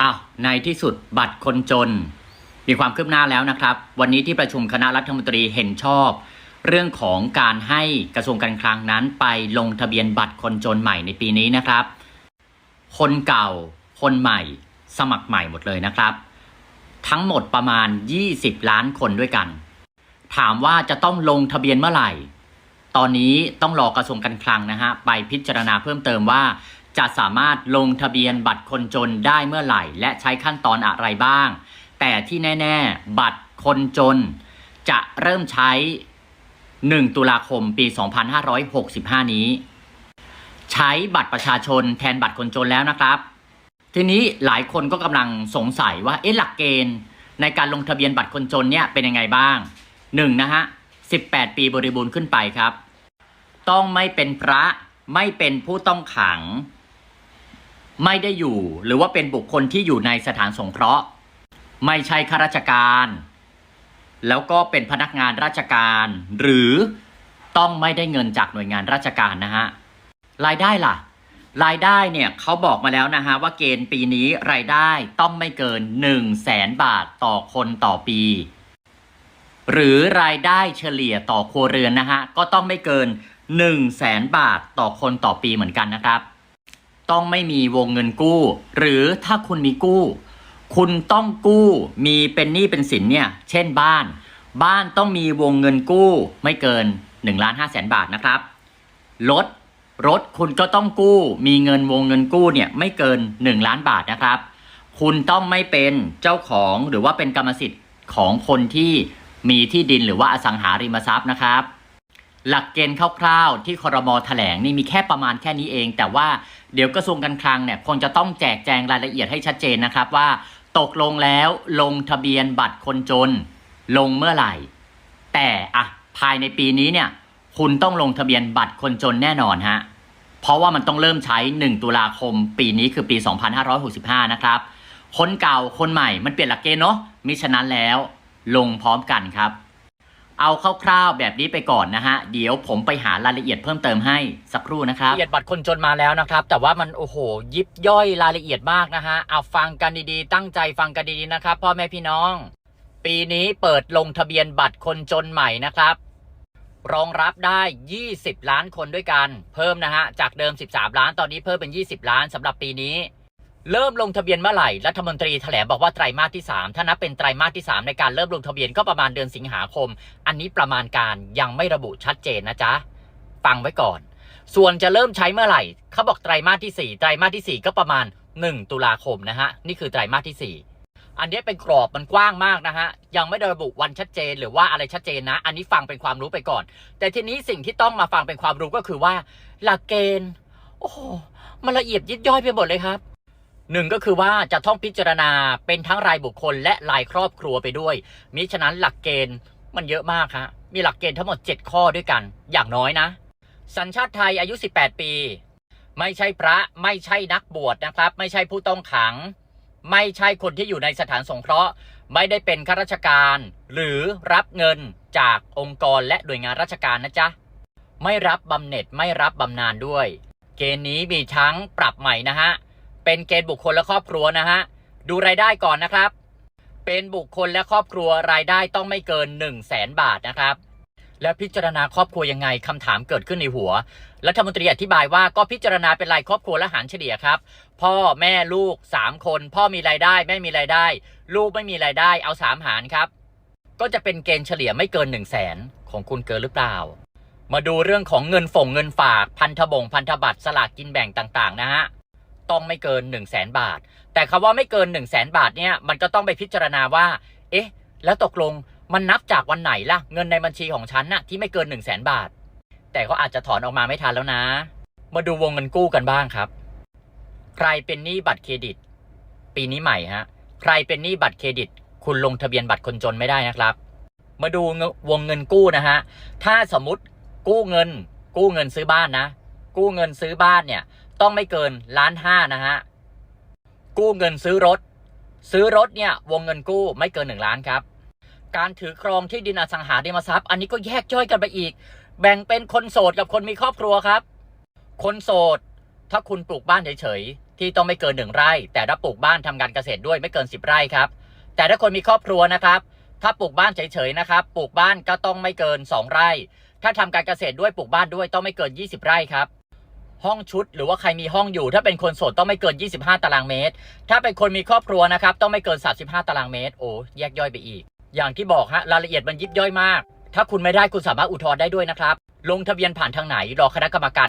อ้าวในที่สุดบัตรคนจน มีความคืบหน้าแล้วนะครับ วันนี้ที่ประชุมคณะรัฐมนตรีเห็นชอบ เรื่องของการให้กระทรวงการคลังนั้นไปลงทะเบียนบัตรคนจนใหม่ในปีนี้นะครับ คนเก่า คนใหม่ สมัครใหม่หมดเลยนะครับ ทั้งหมดประมาณ 20 ล้านคนด้วยกัน ถามว่าจะต้องลงทะเบียนเมื่อไหร่ ตอนนี้ต้องรอกระทรวงการคลังนะฮะไปพิจารณาเพิ่มเติมว่า จะสามารถลงทะเบียนบัตรคนจนได้เมื่อไหร่ และใช้ขั้นตอนอะไรบ้าง แต่ที่แน่ ๆ บัตรคนจน จะเริ่มใช้ 1 ตุลาคมปี 2565 นี้ ใช้บัตรประชาชนแทนบัตรคนจนแล้วนะครับ ทีนี้หลายคนก็กำลังสงสัยว่าเอ๊ะหลักเกณฑ์ในการลงทะเบียนบัตรคนจนเนี่ยเป็นยังไงบ้างหนึ่งนะฮะ 18 ปีบริบูรณ์ขึ้นไปครับ ต้องไม่เป็นพระไม่เป็นผู้ต้องขัง ไม่ได้อยู่ หรือว่าเป็นบุคคลที่อยู่ในสถานสงเคราะห์ ไม่ใช่ข้าราชการ แล้วก็เป็นพนักงานราชการ หรือต้องไม่ได้เงินจากหน่วยงานราชการนะฮะรายได้ล่ะ รายได้เนี่ยเขาบอกมาแล้วนะฮะว่าเกณฑ์ปีนี้รายได้ต้องไม่เกิน 1 0 0 0 0แสนบาทต่อคนต่อปี หรือรายได้เฉลี่ยต่อครัวเรือนนะฮะก็ต้องไม่เกิน 1 0 0 0 0แสนบาทต่อคนต่อปีเหมือนกันนะครับ ต้องไม่มีวงเงินกู้ หรือถ้าคุณมีกู้ คุณต้องกู้มีเป็นหนี้เป็นสินเนี่ย เช่นบ้าน บ้านต้องมีวงเงินกู้ไม่เกิน1ล้าน5แสนบาทนะครับ รถ รถคุณก็ต้องกู้ มีเงินวงเงินกู้เนี่ยไม่เกิน 1 ล้านบาทนะครับ คุณต้องไม่เป็นเจ้าของหรือว่าเป็นกรรมสิทธิ์ของคนที่มีที่ดินหรือว่าอสังหาริมทรัพย์นะครับ หลักเกณฑ์คร่าวๆ ที่คอรมแถลงนี่มีแค่ประมาณแค่นี้เอง แต่ว่าเดี๋ยวกระทรวงการคลังเนี่ยคงจะต้องแจกแจงรายละเอียดให้ชัดเจนนะครับว่า ตกลงแล้วลงทะเบียนบัตรคนจน ลงเมื่อไหร่ แต่อะภายในปีนี้เนี่ยคุณต้องลงทะเบียนบัตรคนจนแน่นอนฮะเพราะว่ามันต้องเริ่มใช้ 1 ตุลาคม ปีนี้คือปี 2565 นะครับคนเก่าคนใหม่มันเปลี่ยนหลักเกณฑ์เนาะมิฉะนั้นแล้วลงพร้อมกันครับ เอาคร่าวๆแบบนี้ไปก่อนนะฮะ เดี๋ยวผมไปหารายละเอียดเพิ่มเติมให้สักครู่นะครับละเอียดบัตรคนจนมาแล้วนะครับ แต่ว่ามันโอ้โห ยิบย่อยรายละเอียดมากนะฮะเอาฟังกันดีๆ ตั้งใจฟังกันดีๆนะครับ พ่อแม่พี่น้อง ปีนี้เปิดลงทะเบียนบัตรคนจนใหม่นะครับ รองรับได้ 20 ล้านคนด้วยกัน เพิ่มนะฮะจากเดิม 13 ล้านตอนนี้เพิ่มเป็น 20 ล้านสำหรับปีนี้ เริ่มลงทะเบียนเมื่อไหร่ รัฐมนตรีแถลงบอกว่าไตรมาสที่ 3 ถ้านับเป็นไตรมาสที่ 3 ในการเริ่มลงทะเบียนก็ประมาณเดือนสิงหาคม อันนี้ประมาณการยังไม่ระบุชัดเจนนะจ๊ะ ฟังไว้ก่อน ส่วนจะเริ่มใช้เมื่อไหร่ เขาบอกไตรมาสที่ 4 ไตรมาสที่ 4 ก็ประมาณ 1 ตุลาคมนะฮะ นี่คือไตรมาสที่ 4อันนี้เป็นกรอบมันกว้างมากนะฮะ ยังไม่ได้ระบุวันชัดเจนหรือว่าอะไรชัดเจนนะ อันนี้ฟังเป็นความรู้ไปก่อน แต่ทีนี้สิ่งที่ต้องมาฟังเป็นความรู้ก็คือว่า หลักเกณฑ์ โอ้โหมันละเอียดยิบย่อยไปหมดเลยครับ หนึ่งก็คือว่าจะต้องพิจารณาเป็นทั้งรายบุคคลและรายครอบครัวไปด้วย มิฉะนั้นหลักเกณฑ์มันเยอะมากฮะมีหลักเกณฑ์ทั้งหมด 7 ข้อด้วยกัน อย่างน้อยนะ สัญชาติไทยอายุ 18 ปี ไม่ใช่พระไม่ใช่นักบวชนะครับ ไม่ใช่ผู้ต้องขัง ไม่ใช่คนที่อยู่ในสถานสงเคราะห์ ไม่ได้เป็นข้าราชการ หรือรับเงินจากองค์กรและหน่วยงานราชการนะจ๊ะไม่รับบำเหน็จไม่รับบำนาญด้วย เกณฑ์นี้มีทั้งปรับใหม่นะฮะ เป็นเกณฑ์บุคคลและครอบครัวนะฮะ ดูรายได้ก่อนนะครับ เป็นบุคคลและครอบครัวรายได้ต้องไม่เกิน 1 0 0 0 0แสนบาทนะครับ แล้วพิจารณาครอบครัวยังไงคำถามเกิดขึ้นในหัว รัฐมนตรีอธิบายว่าก็พิจารณาเป็นรายครอบครัวและหารเฉลี่ยครับ พ่อแม่ลูก 3 คน พ่อมีรายได้แม่มีรายได้ ลูกไม่มีรายได้เอา3หารครับ ก็จะเป็นเกณฑ์เฉลี่ยไม่เกิน 1 0 0 0 0แสนของคุณเกินหรือเปล่ามาดูเรื่องของเงินฝงเงินฝากพันธบงพันธบัตรสลากกินแบ่งต่าง ๆ นะฮะ ต้องไม่เกิน1 0 0 0 0แสนบาท แต่คำว่าไม่เกิน1 0 0 0 0แสนบาทเนี่ยมันก็ต้องไปพิจารณาว่า เอ๊ะ แล้วตกลงมันนับจากวันไหนล่ะ เงินในบัญชีของฉันน่ะที่ไม่เกิน1 0 0 0 0แสนบาท แต่ก็อาจจะถอนออกมาไม่ทันแล้วนะ มาดูวงเงินกู้กันบ้างครับ ใครเป็นหนี้บัตรเครดิต ปีนี้ใหม่ฮะใครเป็นหนี้บัตรเครดิต คุณลงทะเบียนบัตรคนจนไม่ได้นะครับ มาดูวงเงินกู้นะฮะถ้าสมมติกู้เงิน กู้เงินซื้อบ้านนะ กู้เงินซื้อบ้านเนี่ย ต้องไม่เกินล้านห้านะฮะ กู้เงินซื้อรถ ซื้อรถเนี่ยวงเงินกู้ไม่เกินหนึ่งล้านครับ การถือครองที่ดินอสังหาริมทรัพย์ อันนี้ก็แยกย่อยกันไปอีก แบ่งเป็นคนโสดกับคนมีครอบครัวครับ คนโสด ถ้าคุณปลูกบ้านเฉยๆที่ต้องไม่เกินหนึ่งไร่ แต่ถ้าปลูกบ้านทำการเกษตรด้วยไม่เกิน 10 ไร่ครับ แต่ถ้าคนมีครอบครัวนะครับ ถ้าปลูกบ้านเฉยๆนะครับ ปลูกบ้านก็ต้องไม่เกิน 2 ไร่ ถ้าทำการเกษตรด้วยปลูกบ้านด้วยต้องไม่เกิน 20 ไร่ครับ ห้องชุด หรือว่าใครมีห้องอยู่ ถ้าเป็นคนโสดต้องไม่เกิน 25 ตารางเมตร ถ้าเป็นคนมีครอบครัวนะครับ ต้องไม่เกิน 35 ตารางเมตร โอ้แยกย่อยไปอีก อย่างที่บอกฮะรายละเอียดมันยิบย่อยมาก ถ้าคุณไม่ได้คุณสามารถอุทธรณ์ได้ด้วยนะครับ ลงทะเบียนผ่านทางไหนรอคณะกรรมการ